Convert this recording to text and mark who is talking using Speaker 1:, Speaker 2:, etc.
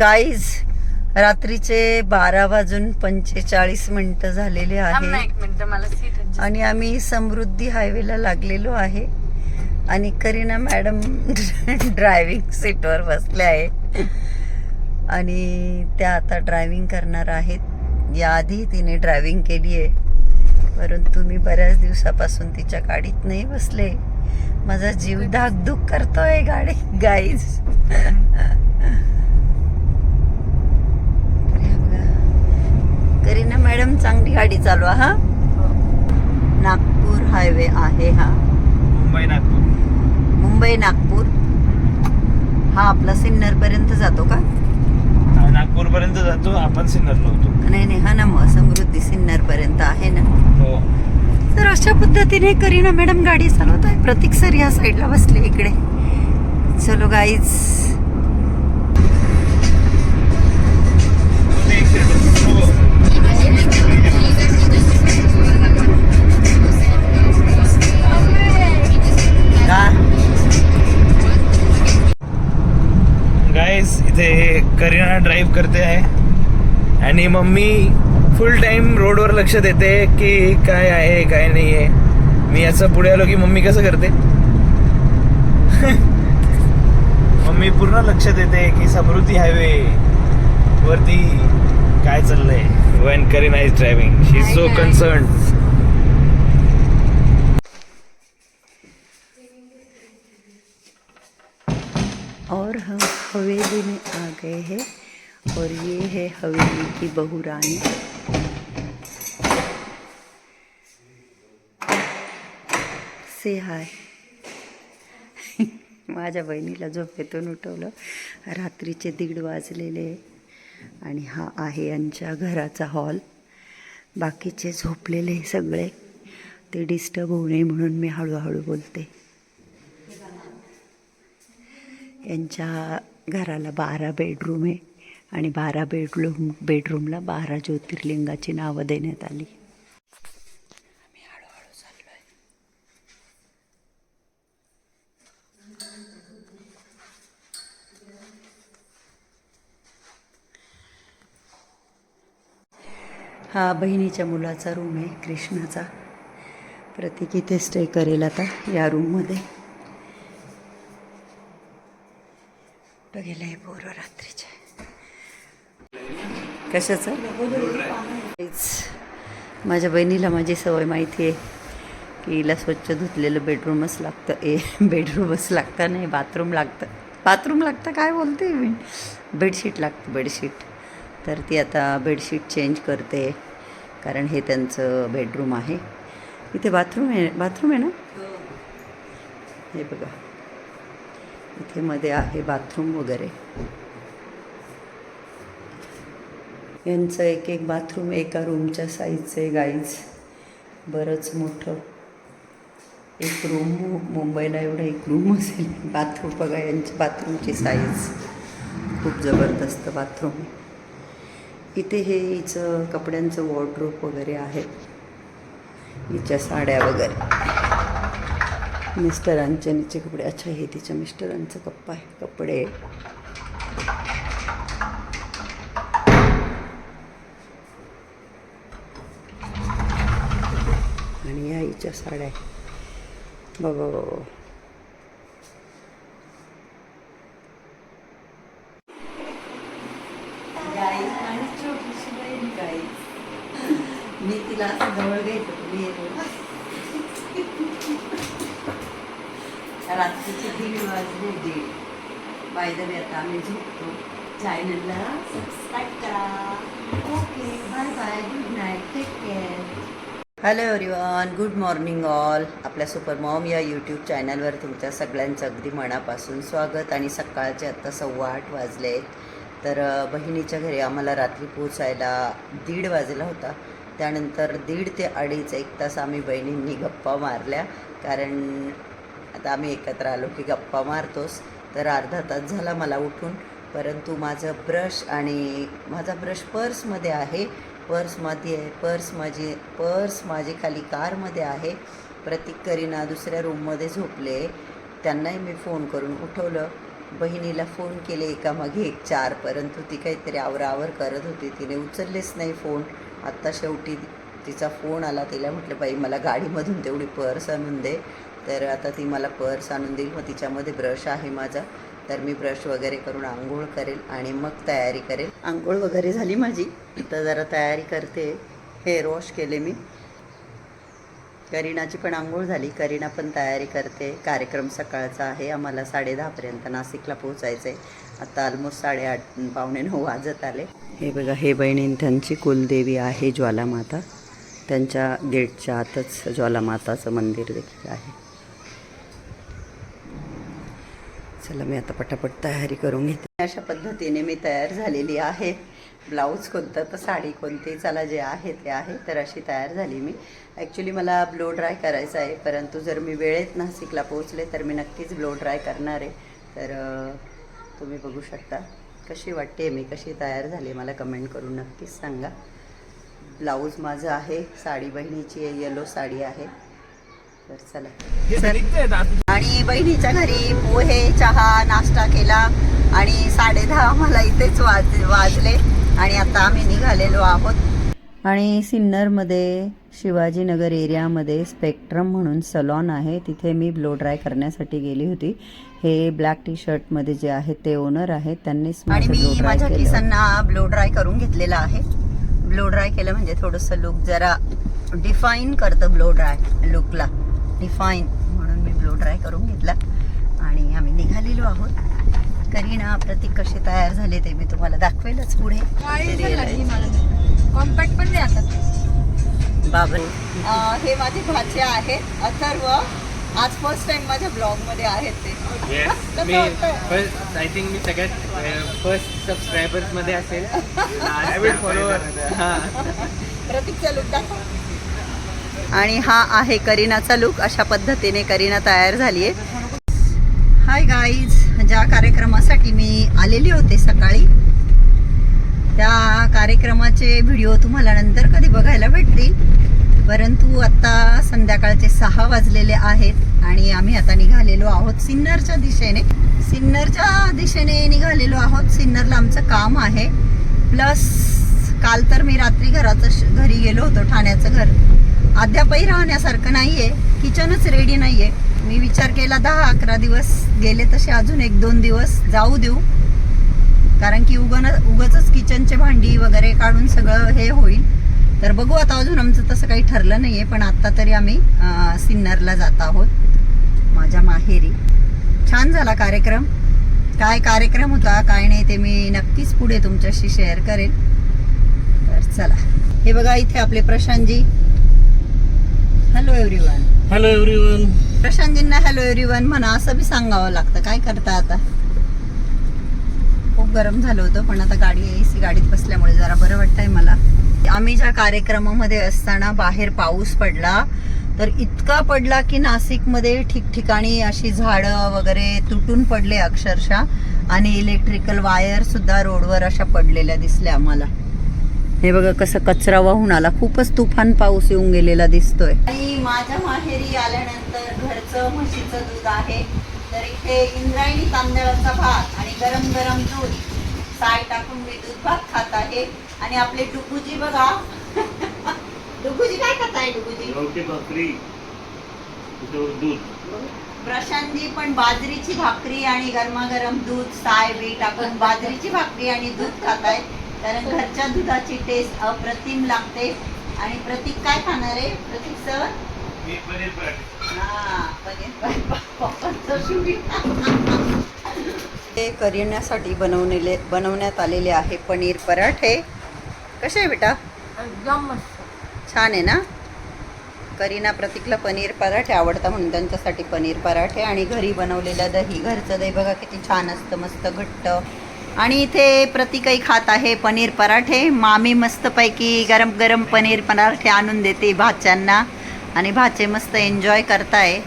Speaker 1: Guys रात्रीचे बारा वाजून पंचेचाळीस मिनिटं झालेले आहे आणि आम्ही समृद्धी हायवेला लागलेलो आहे. आणि करीना मॅडम ड्रायव्हिंग सीटवर बसल्या आहे. आणि त्या आता ड्रायव्हिंग करणार आहेत. याआधी तिने ड्रायव्हिंग केली आहे. परंतु मी बऱ्याच दिवसापासून तिच्या गाडीत नाही बसले. माझा जीव धाकधूक करतोय गाडी. गाईज करीना मॅडम चांगली गाडी चालवा हा? नागपूर हायवे आहे हा.
Speaker 2: मुंबई नागपूर.
Speaker 1: मुंबई नागपूर. हा आपला सिन्नर पर्यंत जातो का?
Speaker 2: नागपूर पर्यंत जातो. आपण सिन्नरला होतो.
Speaker 1: नाही नाही हा ना मग समृद्धी सिन्नर पर्यंत आहे ना.
Speaker 2: हो.
Speaker 1: तर अशा पद्धतीने करीना मॅडम गाडी चालवत आहे प्रतीक सर या साईडला बसले इकडे. चलो गाईज
Speaker 2: करीना ड्राईव्ह करते आहे. आणि मम्मी फुल टाइम रोडवर लक्ष देते की काय आहे काय नाही आहे मी असं पुढे आलो की मम्मी कसं करते? मम्मी पूर्ण लक्ष देते की समृद्धी हायवे वरती काय चाललंय. One Kareena is driving she is so concern
Speaker 1: और हम हवेली में आ गए हैं और ये है हवेली की बहू रानी। से हाय माझ्या बहिणीला झोपेतून उठवलं. रात्रीचे दीड वाजलेले आणि हा आहे यांच्या घराचा हॉल. बाकीचे झोपलेले सगळे. ते डिस्टर्ब होऊ नये म्हणून मी हळूहळू बोलते. यांच्या घराला बारा बेडरूम आहे आणि बारा बेडरूम बेडरूमला बारा ज्योतिर्लिंगाची नावं देण्यात आली. आम्ही हळूहळू चाललोय. हा बहिणीच्या मुलाचा रूम आहे कृष्णाचा. प्रतीक इथे स्टे करेल आता या रूममध्ये गेलं आहे पोरं रात्रीचे. कशाचं. माझ्या बहिणीला माझी सवय माहिती आहे की हिला स्वच्छ धुतलेलं बेडरूमच लागतं. ए बेडरूमच लागतं नाही बाथरूम लागतं. बाथरूम लागतं काय बोलते मी? बेडशीट लागतं बेडशीट तर ती आता बेडशीट चेंज करते कारण हे त्यांचं बेडरूम आहे. इथे बाथरूम आहे बाथरूम आहे ना? हे बघा. इथे मध्ये आहे बाथरूम वगैरे. यांचं एक एक बाथरूम एका रूमच्या साईजचं आहे गाईज बरंच मोठं. एक रूम मुंबईला एवढं एक रूम असेल. बाथरूम बघा यांची बाथरूमची साईज खूप जबरदस्त बाथरूम. इथे हे हिचं कपड्यांचं वॉर्ड्रोप वगैरे आहे. हिच्या साड्या वगैरे. मिस्टरांचे नीचे कपडे. अच्छा हे तिच्या मिस्टरांचं कप्पा आहे. कपडे. आणि या हिच्या साड्या बाबा बाबा मी तिला असं जवळ घ्यायचं तुम्ही रात्रीचे दीड वाजले दीड. बाय द वे आता आम्ही झोपतो. चॅनलला सबस्क्राईब करा. Okay bye bye good night take care hello everyone good morning all आपल्या सुपर मॉम या यूट्यूब चॅनलवर तुमच्या सगळ्यांचं अगदी मनापासून स्वागत. आणि सकाळचे आत्ता सव्वा आठ वाजले आहेत तर बहिणीच्या घरी आम्हाला रात्री पोचायला दीड वाजला होता. त्यानंतर दीड ते अडीच एक तास आम्ही बहिणींनी गप्पा मारल्या. कारण आता आम्ही एकत्र आलो की गप्पा मारतोस. तर अर्धा तास झाला मला उठून. परंतु माझं ब्रश आणि माझा ब्रश पर्समध्ये आहे. पर्समध्ये आहे पर्स माझी पर्स माझी खाली कारमध्ये आहे. प्रतीक करीना दुसऱ्या रूममध्ये झोपले. त्यांनाही मी फोन करून उठवलं. बहिणीला फोन केले एका मागे एक चार. परंतु ती काहीतरी आवरावर करत होती. तिने उचललेच नाही फोन आत्ता शेवटी तिचा फोन आला. तिला म्हटलं बाई मला गाडीमधून तेवढी पर्स आणून दे. तर आता ती मला पर्स आणून देईल मग तिच्यामध्ये ब्रश आहे माझा. तर मी ब्रश वगैरे करून आंघोळ करेल आणि मग तयारी करेल. आंघोळ वगैरे झाली माझी. तर जरा तयारी करते. हेअर वॉश केले मी. करीनाची पण आंघोळ झाली. करीना पण तयारी करते. कार्यक्रम सकाळचा आहे. आम्हाला साडे दहापर्यंत नाशिकला पोहोचायचं आहे आता ऑलमोस्ट साडेआठ पावणे नऊ वाजत आले. हे बघा हे बहिणी त्यांची कुलदेवी आहे ज्वालामाता. त्यांच्या गेटच्या आतच ज्वालामाताचं मंदिर देखील आहे. चला मी आता पटापट तयारी करून घेते. अशा पद्धतीने मी तयार झालेली आहे. ब्लाऊज कोणतं तर साडी कोणती चला जे आहे ते आहे तर अशी तयार झाली मी. ॲक्च्युली मला ब्लो ड्राय करायचं आहे परंतु जर मी वेळेत नाशिकला पोहोचले तर मी नक्कीच ब्लो ड्राय करणार आहे. तर तुम्ही बघू शकता कशी वाटते मी कशी तयार झाली मला कमेंट करून नक्कीच सांगा. ब्लाऊज माझं आहे साडी बहिणीची येलो साडी आहे. तर चला. आणि बहिणीच्या घरी पोहे चहा नाश्ता केला आणि साडे दहा मला इथेच वाज वाजले आणि आता आम्ही निघालेलो आहोत. आणि सिन्नरमध्ये शिवाजीनगर एरियामध्ये स्पेक्ट्रम म्हणून सलॉन आहे. तिथे मी ब्लो ड्राय करण्यासाठी गेली होती. हे ब्लॅक टी शर्टमध्ये जे आहे ते ओनर आहेत त्यांनीच आणि मी माझ्या केसांना ब्लो ड्राय करून घेतलेला आहे. ब्लो ड्राय केलं म्हणजे थोडंसं लुक जरा डिफाईन करतं ब्लो ड्राय लुकला. डिफाईन म्हणून मी ब्लो ड्राय करून घेतला. आणि आम्ही निघालेलो आहोत. करीना प्रतीक कसे तयार झाले ते मी तुम्हाला दाखवेलच पुढे.
Speaker 3: कॉम्पॅक्ट पण नाही आता.
Speaker 1: बाबर अं, हे माझे भाचे आहेत. अथर्व. आज फर्स्ट टाइम माझ्या ब्लॉगमध्ये आहेत ते.
Speaker 4: मी? फर्स्ट आय थिंक मी सगळ्यात फर्स्ट सबस्क्रायबर्समध्ये असेल. हा
Speaker 1: प्रतीकचा लुक दाखव. आणि हा आहे करीनाचा लुक अशा पद्धतीने करीना तयार झाली आहे हाय गाईज ज्या कार्यक्रमासाठी मी आलेली होते सकाळी त्या कार्यक्रमाचे व्हिडिओ तुम्हाला नंतर कधी बघायला भेटतील. परंतु आत्ता संध्याकाळचे सहा वाजलेले आहेत आणि आम्ही आता निघालेलो आहोत सिन्नरच्या दिशेने. सिन्नरच्या दिशेने निघालेलो आहोत. सिन्नरला आमचं काम आहे. प्लस काल तर मी रात्री घराचं श- घरी गेलो होतो ठाण्याचं घर. अद्यापही राहण्यासारखं नाही आहे किचनच रेडी नाही आहे मी विचार केला दहा अकरा दिवस गेले तसे अजून एक दोन दिवस जाऊ देऊ. कारण की उगन उगच किचनचे भांडी वगैरे काढून सगळं हे होईल. तर बघू आता अजून आमचं तसं काही ठरलं नाही आहे पण आत्ता तरी आम्ही सिन्नरला जात आहोत. माझ्या माहेरी. छान झाला कार्यक्रम. काय कार्यक्रम होता काय नाही ते मी नक्कीच पुढे तुमच्याशी शेअर करेन. तर चला. हे बघा इथे आपले Prashantji. Hello everyone
Speaker 4: hello everyone
Speaker 1: प्रशांतजींना hello everyone म्हणा असं बी सांगावं लागतं. काय करता आता? खूप गरम झालं होतं पण आता गाडी ए सी गाडीत बसल्यामुळे जरा बरं वाटतंय मला. आम्ही ज्या कार्यक्रमामध्ये असताना बाहेर पाऊस पडला तर इतका पडला की नाशिकमध्ये ठिकठिकाणी अशी झाडं वगैरे तुटून पडले अक्षरशः. आणि इलेक्ट्रिकल वायर सुद्धा रोडवर अशा पडलेल्या दिसल्या आम्हाला. हे बघा कसं कचरा वाहून आला. खूपच तुफान पाऊस येऊन गेलेला दिसतोय. आणि माझ्या माहेरी आल्यानंतर घरचं म्हशीचं दूध आहे. तर इथे इंद्रायणी तांदळाचा भात आणि गरम गरम दूध साय टाकून मी दूध भात खात आहे. आणि आपले डुगुजी बघा. डुगुजी काय खात आहे डुगुजी?
Speaker 4: गवठी भाकरी दूध.
Speaker 1: प्रशांतजी पण बाजरीची भाकरी आणि गरमागरम दूध साय बी टाकून बाजरीची भाकरी आणि दूध खात आहेत कारण घरच्या दुधाची टेस्ट अप्रतिम लागते. आणि प्रतीक काय खाणार आहे? प्रतीक सर? हा, पनीर पप्पांचं शुभी. ते करण्यासाठी बनवलेले बनवण्यात आलेले आहे पनीर पराठे. कसे आहे बेटा?
Speaker 3: एकदम मस्त.
Speaker 1: छान आहे ना? करीना प्रतीकला पनीर पराठे आवडतं म्हणून त्यांच्यासाठी पनीर पराठे आणि घरी बनवलेलं दही. घरचं दही बघा किती छान असतं मस्त घट्ट. आणि इथे प्रतीकही खात आहे पनीर पराठे. मामी मस्तपैकी गरम गरम पनीर पराठे आणून देते भाच्यांना. आणि भाचे मस्त एन्जॉय करताय.